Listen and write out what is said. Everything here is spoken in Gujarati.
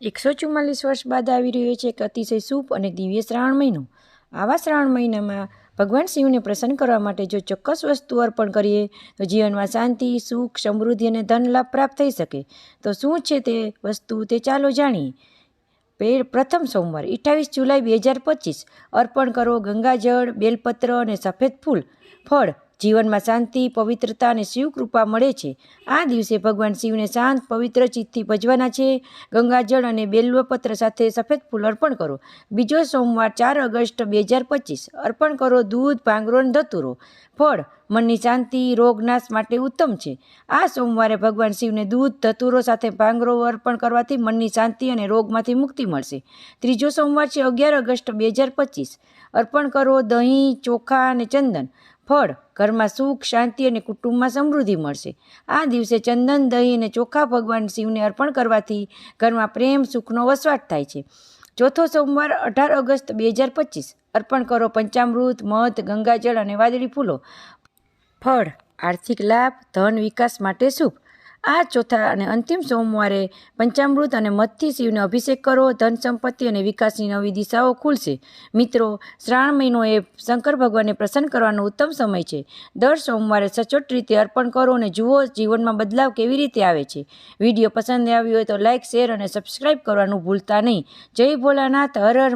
એકસો ચુમ્માલીસ વર્ષ બાદ આવી રહ્યો છે એક અતિશય શુભ અને દિવ્ય શ્રાવણ મહિનો. આવા શ્રાવણ મહિનામાં ભગવાન શિવને પ્રસન્ન કરવા માટે જો ચોક્કસ વસ્તુ અર્પણ કરીએ, તો જીવનમાં શાંતિ, સુખ, સમૃદ્ધિ અને ધન લાભ પ્રાપ્ત થઈ શકે. તો શું છે તે વસ્તુ તે ચાલો જાણીએ. પ્રથમ સોમવાર, અઠ્ઠાવીસ જુલાઈ બે હજાર પચીસ. અર્પણ કરો ગંગાજળ, બેલપત્ર અને સફેદ ફૂલ. ફળ જીવનમાં શાંતિ, પવિત્રતા અને શિવ કૃપા મળે છે. આ દિવસે ભગવાન શિવને શાંત, પવિત્ર ચિત્તથી ભજવાના છે. ગંગાજળ અને બેલવપત્ર સાથે સફેદ ફૂલ અર્પણ કરો. બીજો સોમવાર ચાર ઓગસ્ટ બે હજાર પચીસ. અર્પણ કરો દૂધ, ભાંગરો અને ધતુરો. ફળ, મનની શાંતિ રોગનાશ માટે ઉત્તમ છે. આ સોમવારે ભગવાન શિવને દૂધ, ધતુરો સાથે ભાંગરો અર્પણ કરવાથી મનની શાંતિ અને રોગમાંથી મુક્તિ મળશે. ત્રીજો સોમવાર છે અગિયાર ઓગસ્ટ બે હજાર પચીસ. અર્પણ કરો દહીં, ચોખા અને ચંદન. ફળ, ઘરમાં સુખ, શાંતિ અને કુટુંબમાં સમૃદ્ધિ મળશે. આ દિવસે ચંદન, દહીં અને ચોખા ભગવાન શિવને અર્પણ કરવાથી ઘરમાં પ્રેમ, સુખનો વસવાટ થાય છે. ચોથો સોમવાર, અઢાર ઓગસ્ટ બે હજાર પચીસ. અર્પણ કરો પંચામૃત, મધ, ગંગાજળ અને વાદળી ફૂલો. ફળ, આર્થિક લાભ, ધન વિકાસ માટે શુભ. આ ચોથા અને અંતિમ સોમવારે પંચામૃત અને મધથી શિવને અભિષેક કરો, ધન સંપત્તિ અને વિકાસની નવી દિશાઓ ખુલશે. મિત્રો, શ્રાવણ મહિનો એ શંકર ભગવાનને પ્રસન્ન કરવાનો ઉત્તમ સમય છે. દર સોમવારે સચોટ રીતે અર્પણ કરો અને જુઓ જીવનમાં બદલાવ કેવી રીતે આવે છે. વીડિયો પસંદ આવ્યો હોય તો લાઇક શેર અને સબસ્ક્રાઈબ કરવાનું ભૂલતા નહીં. જય ભોલાનાથ, હર હર